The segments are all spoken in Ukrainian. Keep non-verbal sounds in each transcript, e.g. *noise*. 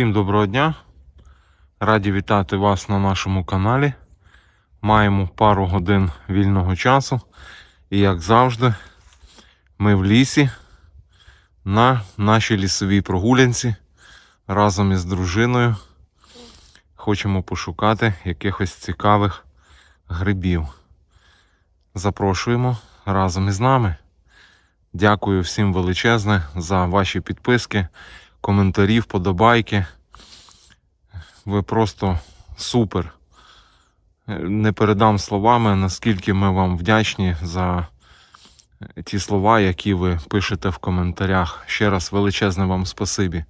Всім доброго дня. Раді вітати вас на нашому каналі. Маємо пару годин вільного часу. І як завжди, ми в лісі на нашій лісовій прогулянці разом із дружиною хочемо пошукати якихось цікавих грибів. Запрошуємо разом із нами. Дякую всім величезне за ваші підписки, коментарі, вподобайки. Ви просто супер. Не передам словами, наскільки ми вам вдячні за ті слова, які ви пишете в коментарях. Ще раз величезне вам спасибі.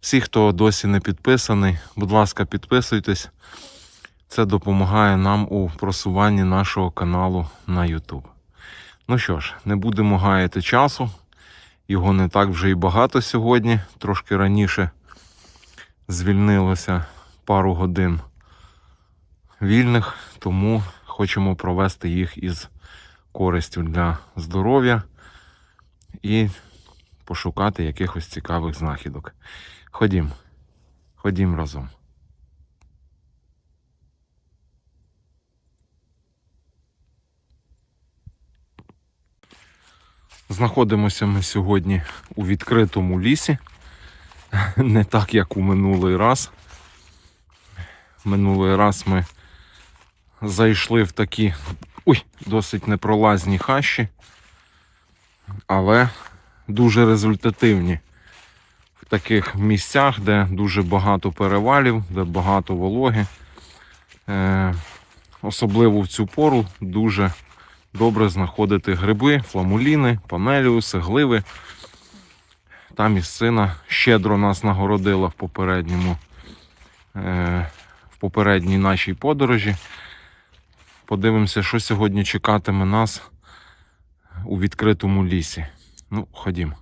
Всі, хто досі не підписаний, будь ласка, підписуйтесь. Це допомагає нам у просуванні нашого каналу на YouTube. Ну що ж, не будемо гаяти часу. Його не так вже і багато сьогодні. Трошки раніше звільнилося пару годин вільних, тому хочемо провести їх із користю для здоров'я і пошукати якихось цікавих знахідок. Ходім, ходім разом. Знаходимося ми сьогодні у відкритому лісі. *laughs* Не так, як у минулий раз. Минулий раз ми зайшли в такі ой, досить непролазні хащі, але дуже результативні в таких місцях, де дуже багато перевалів, де багато вологи. Е, особливо в цю пору дуже добре знаходити гриби, фламуліни, панеліуси, гливи. Та місцина щедро нас нагородила в попередньому, е, в попередній нашій подорожі. Подивимося, що сьогодні чекатиме нас у відкритому лісі. Ну, ходімо.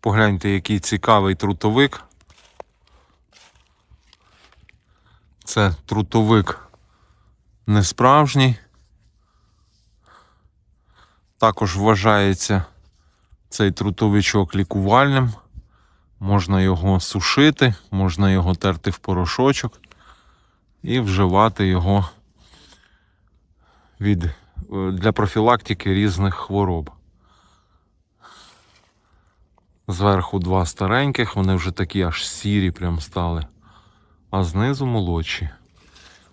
Погляньте, який цікавий трутовик. Це трутовик несправжній. Також вважається цей трутовичок лікувальним. Можна його сушити, можна його терти в порошочок і вживати його від, е, для профілактики різних хвороб. Зверху два стареньких, вони вже такі аж сірі прям стали, а знизу молодші.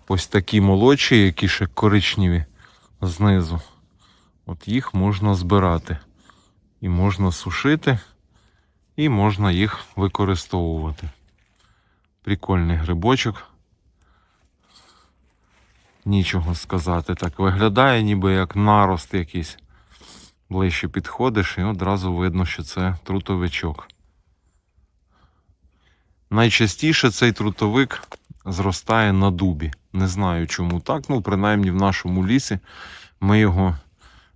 Ось такі молодші, які ще коричневі знизу. От їх можна збирати. І можна сушити, і можна їх використовувати. Прикольний грибочок. Нічого сказати. Так виглядає, ніби як нарост якийсь. Ближче підходиш і одразу видно, що це трутовичок. Найчастіше цей трутовик зростає на дубі. Не знаю чому так. Ну, принаймні в нашому лісі ми його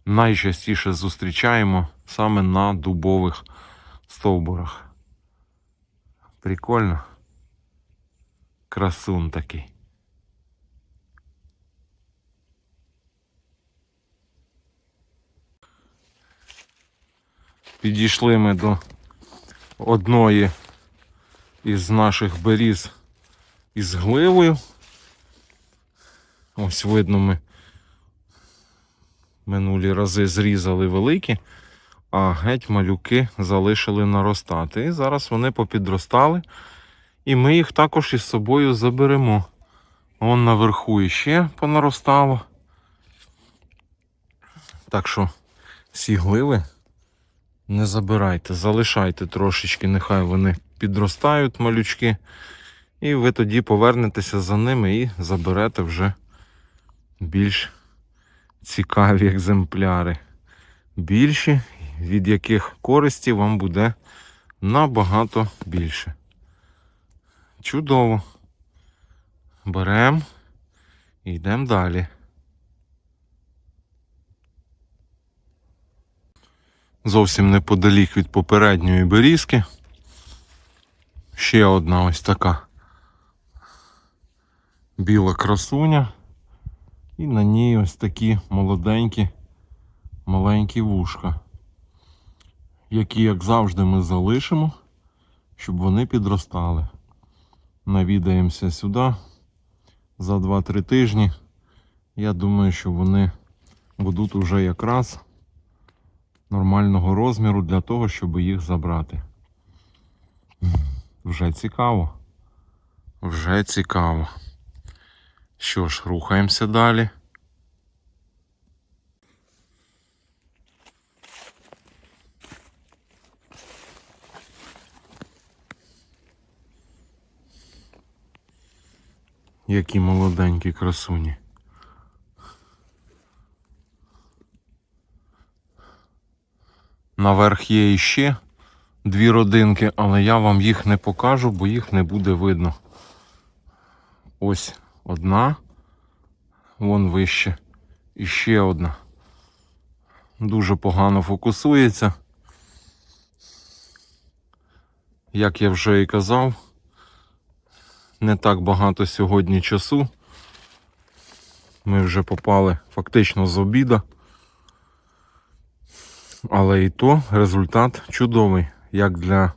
найчастіше зустрічаємо саме на дубових стовбурах. Прикольно. Красун такий. Підійшли ми до одної із наших беріз із гливою. Ось видно, ми минулі рази зрізали великі, а геть малюки залишили наростати. І зараз вони попідростали, і ми їх також із собою заберемо. Вон наверху іще понаростало. Так що всі гливи не забирайте, залишайте трошечки, нехай вони підростають малючки. І ви тоді повернетеся за ними і заберете вже більш цікаві екземпляри. Більші, від яких користі вам буде набагато більше. Чудово. Беремо і йдемо далі. Зовсім неподалік від попередньої берізки. Ще одна ось така біла красуня. І на ній ось такі молоденькі, маленькі вушка. які, як завжди, ми залишимо, щоб вони підростали. Навідаємося сюди за 2-3 тижні. Я думаю, що вони будуть уже якраз нормального розміру для того, щоб їх забрати. Вже цікаво. Вже цікаво. Що ж, рухаємося далі. Які молоденькі красуні. Наверх є іще дві родинки, але я вам їх не покажу, бо їх не буде видно. Ось одна, вон вище. І ще одна. Дуже погано фокусується. Як я вже і казав, не так багато сьогодні часу. Ми вже попали фактично з обіда. Але і то результат чудовий. Як для,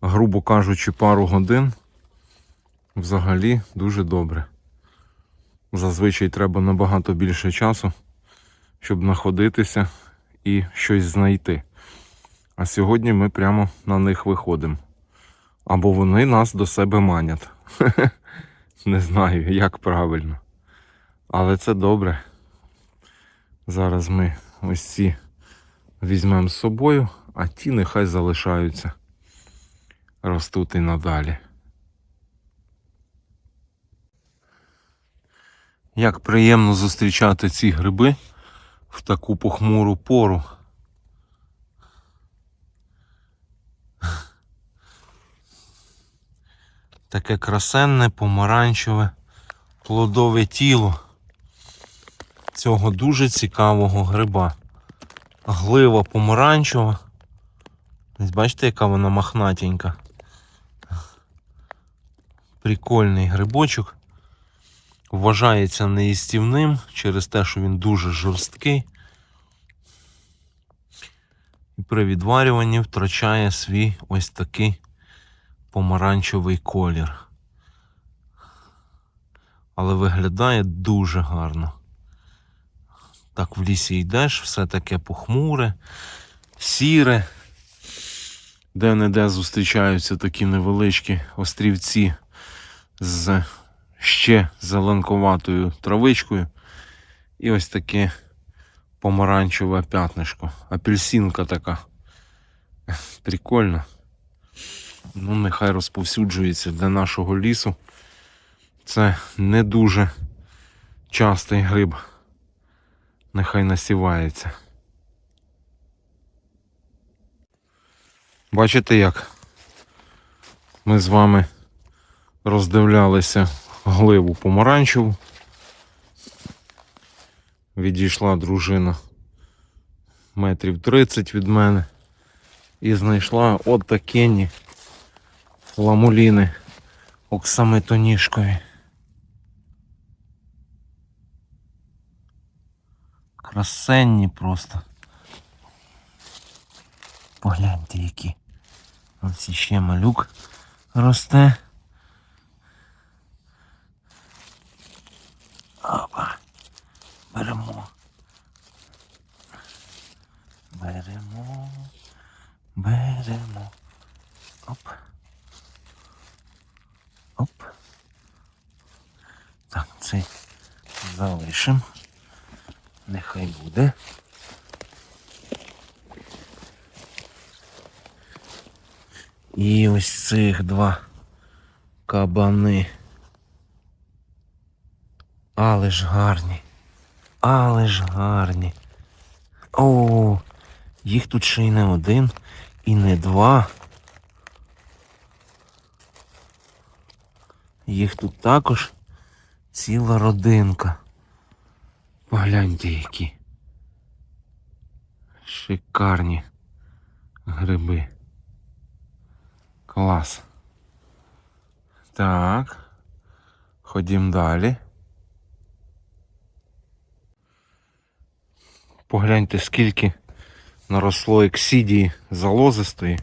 грубо кажучи, пару годин. Взагалі дуже добре. Зазвичай треба набагато більше часу, щоб знаходитися і щось знайти. А сьогодні ми прямо на них виходимо. Або вони нас до себе манять. *laughs* Не знаю, як правильно. Але це добре. Зараз ми ось ці візьмемо з собою, а ті нехай залишаються. Ростуть і надалі. Як приємно зустрічати ці гриби в таку похмуру пору. Таке красенне, помаранчеве, плодове тіло цього дуже цікавого гриба. Глива помаранчева. Ось бачите, яка вона махнатенька. Прикольний грибочок. Вважається неїстівним через те, що він дуже жорсткий. І при відварюванні втрачає свій ось такий помаранчевий колір. Але виглядає дуже гарно. Так в лісі йдеш, все таке похмуре, сіре. Де-не-де зустрічаються такі невеличкі острівці з ще зеленковатою травичкою. І ось таке помаранчеве п'ятнишко. Апельсинка така. Прикольно. Ну, нехай розповсюджується для нашого лісу. Це не дуже частий гриб. Нехай насівається. Бачите як? Ми з вами роздивлялися гливу помаранчеву. Відійшла дружина метрів 30 від мене і знайшла от такені ламуліни оксамитоніжкові. Красенні просто. Погляньте які. Ось ще малюк росте. Опа. Беремо. Беремо. Беремо. Оп. Оп. Так, цей залишимо. Нехай буде. І ось цих два кабани. Але ж гарні. Але ж гарні. О, їх тут ще й не один, і не два. Їх тут також ціла родинка. Погляньте які. Шикарні гриби. Клас. Так. Ходім далі. Погляньте, скільки наросло ексідії залозистої.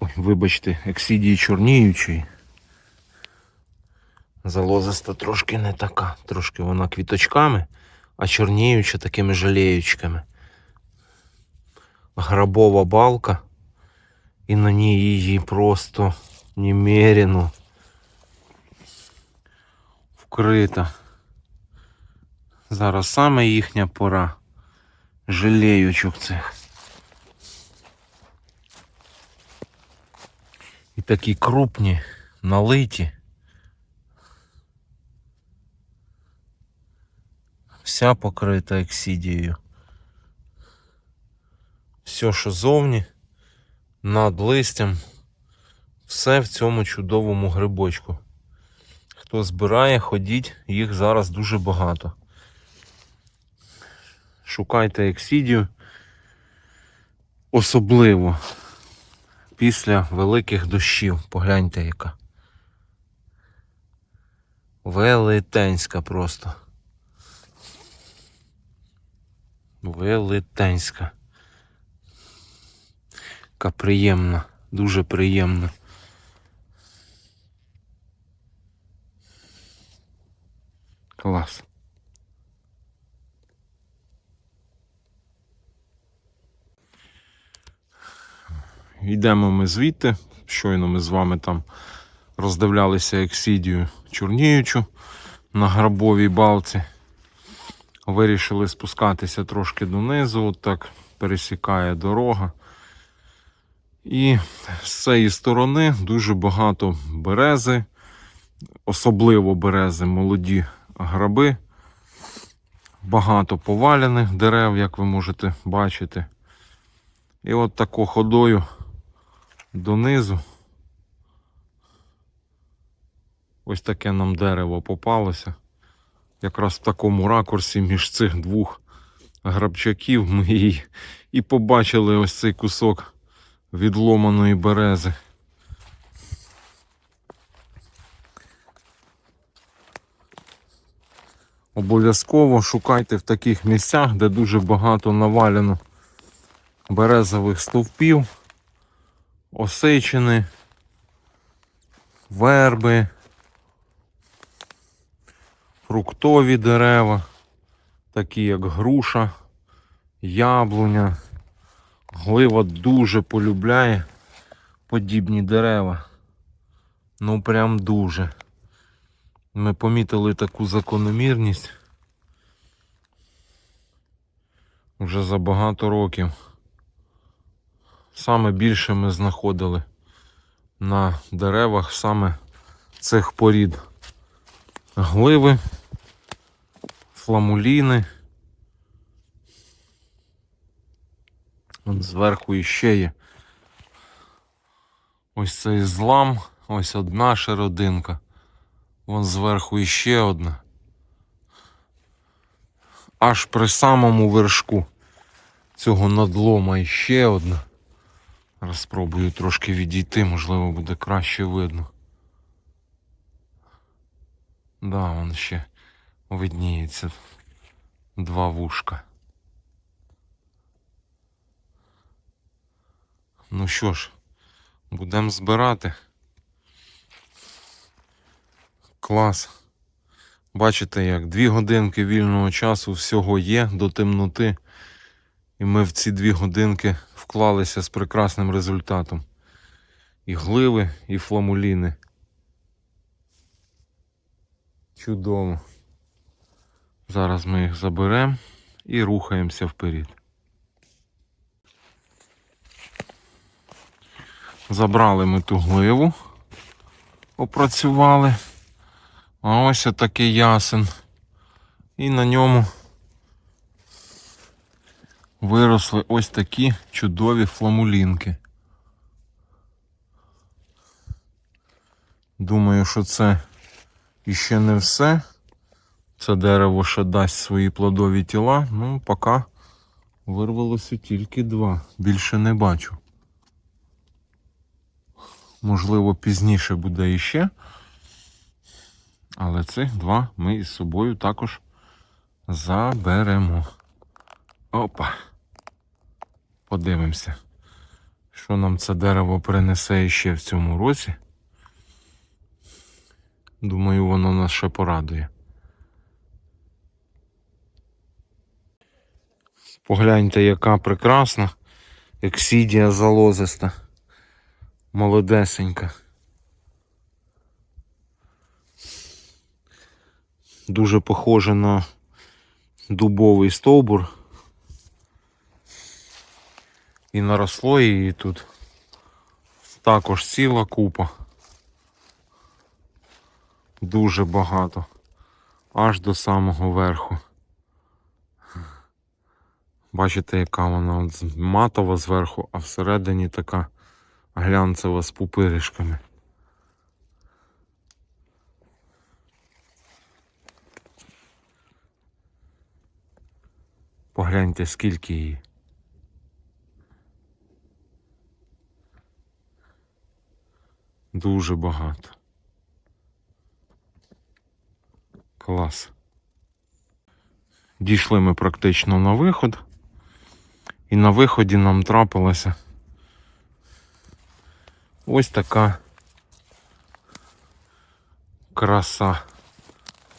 Ой, вибачте, ексідії чорніючої. Залозиста трошки не така. Трошки вона квіточками, а чорніюча такими жаліючками. Грабова балка. І на ній її просто немерено вкрита. Зараз саме їхня пора жалеючок цих. І такі крупні, налиті. Вся покрита ексідією. Все, що зовні, над листям, все в цьому чудовому грибочку. Хто збирає, ходіть, їх зараз дуже багато. Шукайте ексідію. Особливо після великих дощів. Погляньте яка. Велетенська просто. Велетенська. Яка приємна, дуже приємна. Клас. Йдемо ми звідти. Щойно ми з вами там роздивлялися ексідію чорніючу на грабовій балці. Вирішили спускатися трошки донизу, от так пересікає дорога. І з цієї сторони дуже багато берези, особливо берези, молоді граби. Багато поваляних дерев, як ви можете бачити. І от тако ходою донизу. Ось таке нам дерево попалося. Якраз в такому ракурсі між цих двох грабчаків ми і, і побачили ось цей кусок відломаної берези. Обов'язково шукайте в таких місцях, де дуже багато навалено березових стовпів, осичини, верби, фруктові дерева, такі як груша, яблуня. Глива дуже полюбляє подібні дерева. Ну прям дуже. Ми помітили таку закономірність вже за багато років. Саме більше ми знаходили на деревах саме цих порід. Гливи, фламуліни. От зверху іще є. Ось цей злам, ось одна шеродинка. Вон зверху іще одна. Аж при самому вершку цього надлома іще одна. Зараз спробую трошки відійти, можливо, буде краще видно. Да, вон ще видніється два вушка. Ну що ж, будемо збирати. Клас. Бачите, як дві годинки вільного часу всього є до темноти. І ми в ці дві годинки вклалися з прекрасним результатом. І гливи, і фламуліни. Чудово. Зараз ми їх заберемо і рухаємося вперед. Забрали ми ту гливу, опрацювали. А ось отакий ясен. І на ньому виросли ось такі чудові фламулінки. Думаю, що це іще не все. Це дерево ще дасть свої плодові тіла. Ну, поки вирвалося тільки два. Більше не бачу. Можливо, пізніше буде іще. Але цих два ми із собою також заберемо. Опа. Подивимося, що нам це дерево принесе ще в цьому році. Думаю, воно нас ще порадує. Погляньте, яка прекрасна ексідія залозиста. Молодесенька. Дуже похоже на дубовий стовбур. І наросло її тут також ціла купа. Дуже багато. Аж до самого верху. Бачите, яка вона матова зверху, а всередині така глянцева з пупиришками. Погляньте, скільки її. Дуже багато. Клас. Дійшли ми практично на виход. І на виході нам трапилася ось така краса.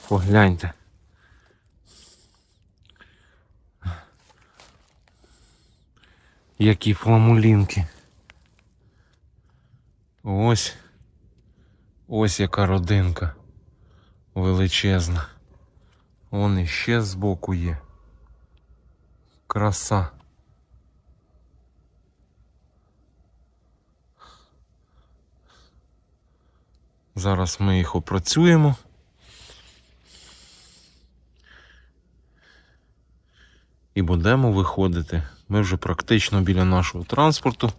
Погляньте. Які фламулінки. Ось. Ось яка родинка. Величезна. Вон іще збоку є. Краса. Зараз ми їх опрацюємо. І будемо виходити. Ми вже практично біля нашого транспорту.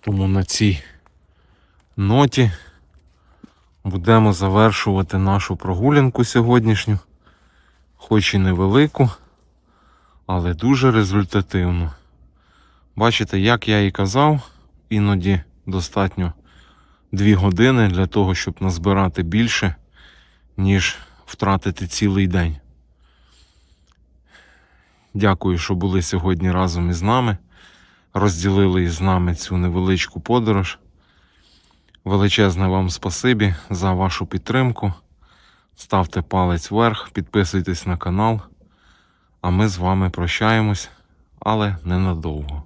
Тому на цій ноті будемо завершувати нашу прогулянку сьогоднішню. Хоч і невелику, але дуже результативну. Бачите, як я і казав, іноді достатньо 2 години для того, щоб назбирати більше, ніж втратити цілий день. Дякую, що були сьогодні разом із нами. Розділили із нами цю невеличку подорож. Величезне вам спасибі за вашу підтримку. Ставте палець вверх, підписуйтесь на канал. А ми з вами прощаємось, але ненадовго.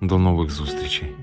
До нових зустрічей.